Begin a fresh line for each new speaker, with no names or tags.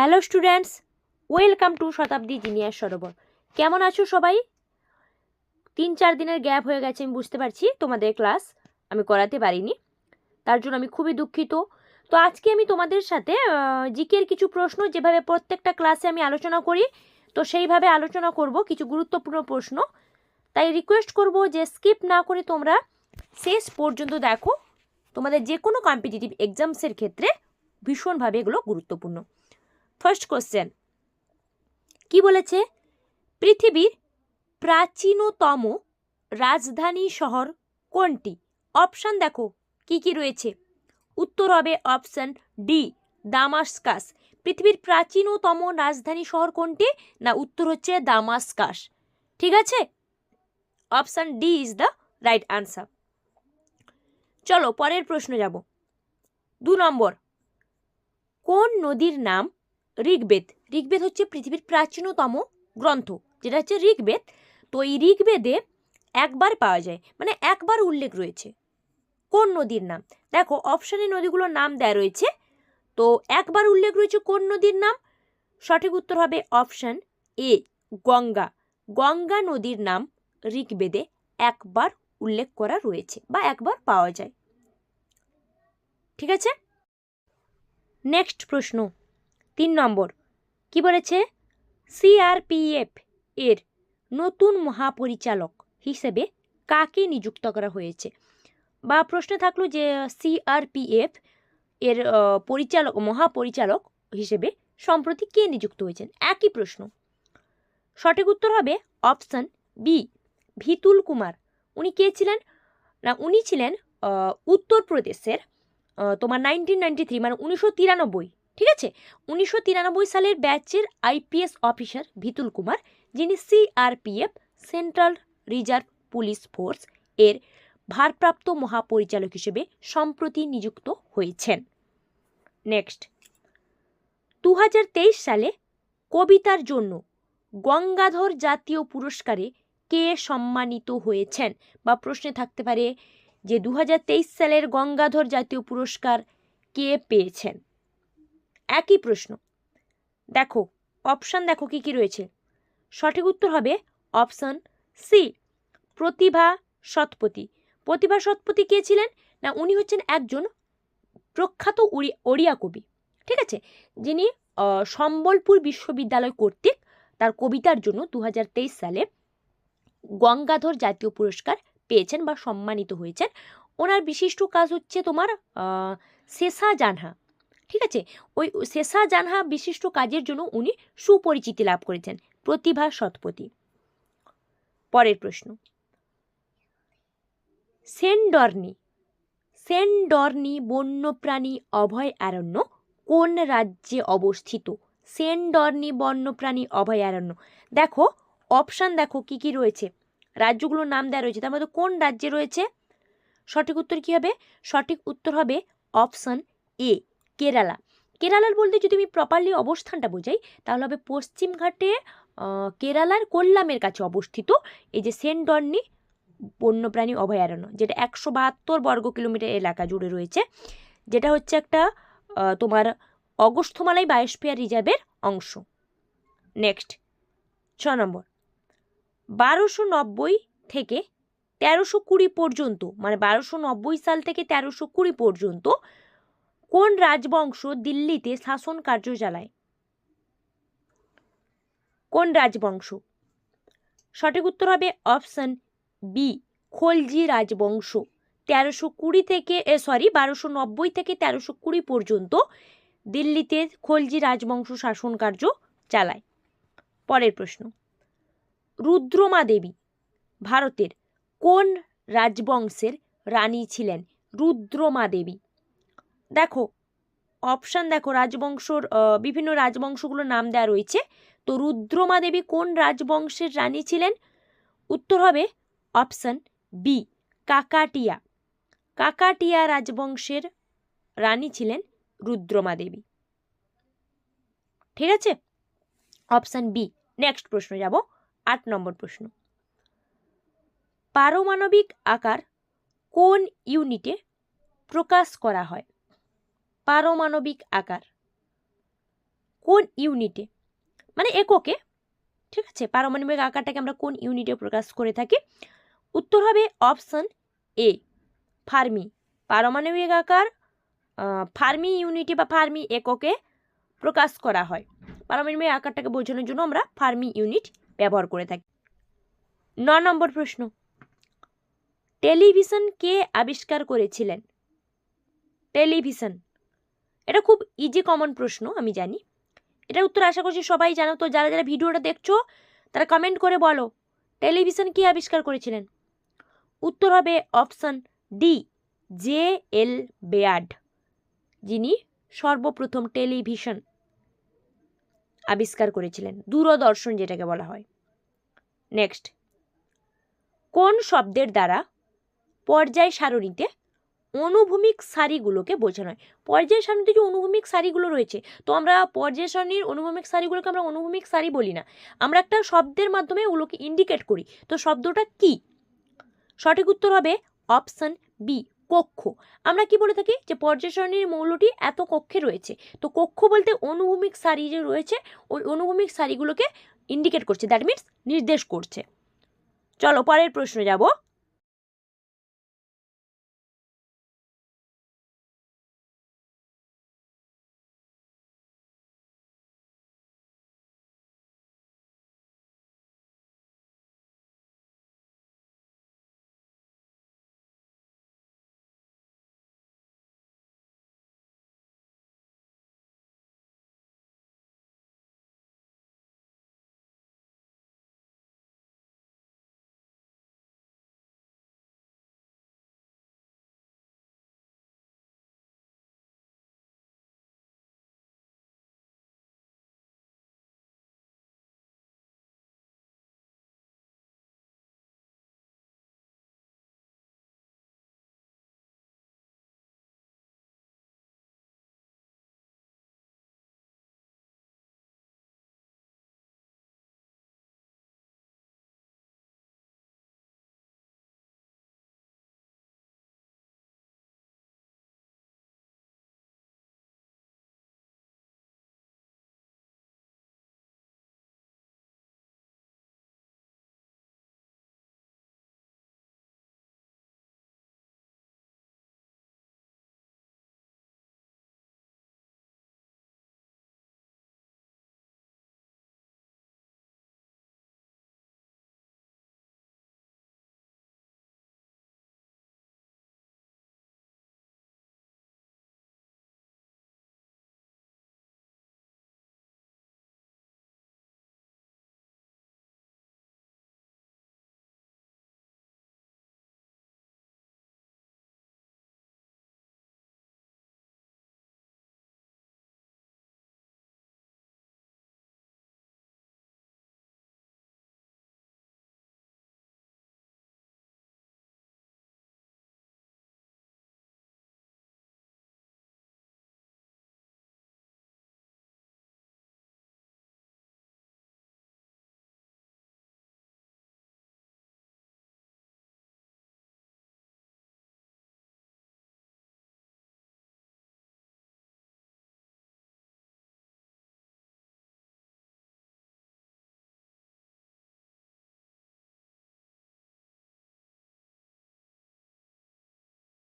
Hello students welcome to Shatabdi junior সরোবর কেমন আছো সবাই? তিন চার দিনের গ্যাপ হয়ে গেছে, আমি বুঝতে পারছি তোমাদের ক্লাস আমি করাতে পারিনি। তার জন্য আমি খুবই দুঃখিত। তো আজকে আমি তোমাদের সাথে জিকের কিছু প্রশ্ন যেভাবে প্রত্যেকটা ক্লাসে আমি আলোচনা করি, তো সেইভাবে আলোচনা করব, কিছু গুরুত্বপূর্ণ প্রশ্ন। তাই রিকোয়েস্ট করব যে স্কিপ না করে তোমরা শেষ পর্যন্ত দেখো। তোমাদের যে কোনো কম্পিটিটিভ এক্সামসের ক্ষেত্রে ভীষণভাবে এগুলো গুরুত্বপূর্ণ। ফার্স্ট কোশ্চেন কি বলেছে? পৃথিবীর প্রাচীনতম রাজধানী শহর কোনটি? অপশান দেখো, কি কি রয়েছে? উত্তর হবে অপশান ডি দামাস্কাস পৃথিবীর প্রাচীনতম রাজধানী শহর কোনটি? না, উত্তর হচ্ছে দামাস্কাস ঠিক আছে? Option D is the right answer চলো, পরের প্রশ্ন যাব। দু নম্বর, কোন নদীর নাম ঋগ্বেদ। ঋগ্বেদ হচ্ছে পৃথিবীর প্রাচীনতম গ্রন্থ, যেটা হচ্ছে ঋগ্বেদ। তো এই ঋগ্বেদে একবার পাওয়া যায় মানে একবার উল্লেখ রয়েছে। কোন নদীর নাম? দেখো অপশানে নদীগুলোর নাম দেয়া রয়েছে। তো একবার উল্লেখ রয়েছে কোন নদীর নাম? সঠিক উত্তর হবে অপশান এ গঙ্গা। গঙ্গা নদীর নাম ঋগ্বেদে একবার উল্লেখ করা রয়েছে বা একবার পাওয়া যায়। ঠিক আছে? নেক্সট প্রশ্ন। তিন নম্বর। কি বলেছে? সিআরপিএফ এর নতুন মহাপরিচালক হিসেবে কাকে নিযুক্ত করা হয়েছে? বা প্রশ্ন থাকল যে সিআরপিএফ এর পরিচালক, মহাপরিচালক হিসেবে সম্প্রতি কে নিযুক্ত হয়েছেন? একই প্রশ্ন। সঠিক উত্তর হবে অপশান বি ভিতুল কুমার। উনি কে ছিলেন? না, উনি ছিলেন উত্তরপ্রদেশের তোমার নাইনটিন নাইনটি থ্রি মানে উনিশশো তিরানব্বই ঠিক আছে? উনিশশো তিরানব্বই সালের ব্যাচের আইপিএস অফিসার ভিতুল কুমার, যিনি CRPF, central reserve police force এর ভারপ্রাপ্ত মহাপরিচালক হিসেবে সম্প্রতি নিযুক্ত হয়েছেন। নেক্সট। দু হাজার তেইশ সালে কবিতার জন্য গঙ্গাধর জাতীয় পুরস্কারে কে সম্মানিত হয়েছেন? বা প্রশ্নে থাকতে পারে যে দু হাজার তেইশ সালের গঙ্গাধর জাতীয় পুরস্কার কে পেয়েছেন? একই প্রশ্ন। দেখো অপশান দেখো কি কি রয়েছে। সঠিক উত্তর হবে অপশান সি প্রতিভা সৎপতি প্রতিভা সৎপতি কে ছিলেন? না, উনি হচ্ছেন একজন প্রখ্যাত ওড়িয়া কবি। ঠিক আছে? যিনি সম্বলপুর বিশ্ববিদ্যালয় কর্তৃক তার কবিতার জন্য দু হাজার তেইশ সালে গঙ্গাধর জাতীয় পুরস্কার পেয়েছেন বা সম্মানিত হয়েছেন। ওনার বিশিষ্ট কাজ হচ্ছে তোমার শেষা জানহা। ঠিক আছে? ওই শেষা জানহা বিশিষ্ট কাজের জন্য উনি সুপরিচিতি লাভ করেছেন। প্রতিভা সৎপতি পরের প্রশ্ন। সেন্ডর্নি সেন্ডর্নি বন্যপ্রাণী অভয়ারণ্য কোন রাজ্যে অবস্থিত? সেন্ডর্নি বন্যপ্রাণী অভয়ারণ্য দেখো অপশান দেখো কি কি রয়েছে। রাজ্যগুলোর নাম দেওয়া রয়েছে। তার মধ্যে কোন রাজ্যে রয়েছে? সঠিক উত্তর কী হবে? সঠিক উত্তর হবে অপশান এ কেরালা। কেরালার বলতে যদি আমি প্রপারলি অবস্থানটা বোঝাই, তাহলে হবে পশ্চিমঘাটে কেরালার কোল্লামের কাছে অবস্থিত, এই যে সেন্টর্নি বন্যপ্রাণী অভয়ারণ্য, যেটা একশো বাহাত্তর বর্গ কিলোমিটার এলাকা জুড়ে রয়েছে, যেটা হচ্ছে একটা তোমার অগস্থমালাই বায়োস্ফিয়ার রিজার্ভের অংশ। নেক্সট, ছ নম্বর। বারোশো নব্বই থেকে তেরোশো কুড়ি পর্যন্ত মানে বারোশো নব্বই সাল থেকে তেরোশো কুড়ি পর্যন্ত কোন রাজবংশ দিল্লিতে শাসন কার্য চালায়? কোন রাজবংশ? সঠিক উত্তর হবে অপশন বি খলজি রাজবংশ। তেরোশো কুড়ি থেকে সরি বারোশো নব্বই থেকে তেরোশো কুড়ি পর্যন্ত দিল্লিতে খলজি রাজবংশ শাসন কার্য চালায়। পরের প্রশ্ন, রুদ্রমা দেবী ভারতের কোন রাজবংশের রানী ছিলেন? রুদ্রমা দেবী। দেখো অপশান দেখো, রাজবংশর বিভিন্ন রাজবংশগুলোর নাম দেওয়া রয়েছে। তো রুদ্রমা দেবী কোন রাজবংশের রানী ছিলেন? উত্তর হবে অপশান বি কাকাটিয়া। কাকাটিয়া রাজবংশের রানী ছিলেন রুদ্রমা দেবী। ঠিক আছে? অপশান বি নেক্সট প্রশ্ন যাব, আট নম্বর প্রশ্ন। পারমাণবিক আকার কোন ইউনিটে প্রকাশ করা হয়? পারমাণবিক আকার। কোন ইউনিটে মানে এককে, ঠিক আছে? পারমাণবিক আকারটাকে আমরা কোন ইউনিটে প্রকাশ করে থাকি? উত্তর হবে অপশন এ ফার্মি। পারমাণবিক আকার ফার্মি ইউনিটে বা ফার্মি এককে প্রকাশ করা হয়। পারমাণবিক আকারটাকে বোঝানোর জন্য আমরা ফার্মি ইউনিট ব্যবহার করে থাকি। ন নম্বর প্রশ্ন। টেলিভিশন কে আবিষ্কার করেছিলেন? টেলিভিশন। এটা খুব ইজি কমন প্রশ্ন, আমি জানি। এটার উত্তর আশা করছি সবাই জানো। তো যারা যারা ভিডিওটা দেখছ, তারা কমেন্ট করে বলো টেলিভিশন কে আবিষ্কার করেছিলেন? উত্তর হবে option D J L Baird যিনি সর্বপ্রথম টেলিভিশন আবিষ্কার করেছিলেন, দূরদর্শন যেটাকে বলা হয়। নেক্সট কোন শব্দের দ্বারা পর্যায় সারণীতে অনুভূমিক সারিগুলোকে বোঝানো হয়। পর্যায় সারণীতে যে অনুভূমিক সারিগুলো রয়েছে, তো আমরা পর্যায় সারণীর অনুভূমিক সারিগুলোকে আমরা অনুভূমিক সারি বলি না। আমরা একটা শব্দের মাধ্যমে ওগুলোকে ইন্ডিকেট করি। তো শব্দটা কি? সঠিক উত্তর হবে অপশান বি কক্ষ। আমরা কি বলে থাকি? যে পর্যায় সারণীর মৌলটি এত কক্ষে রয়েছে। তো কক্ষ বলতে অনুভূমিক সারি যে রয়েছে, ওই অনুভূমিক সারিগুলোকে ইন্ডিকেট করছে। দ্যাট মিনস নির্দেশ করছে। চলো পরের প্রশ্ন যাব।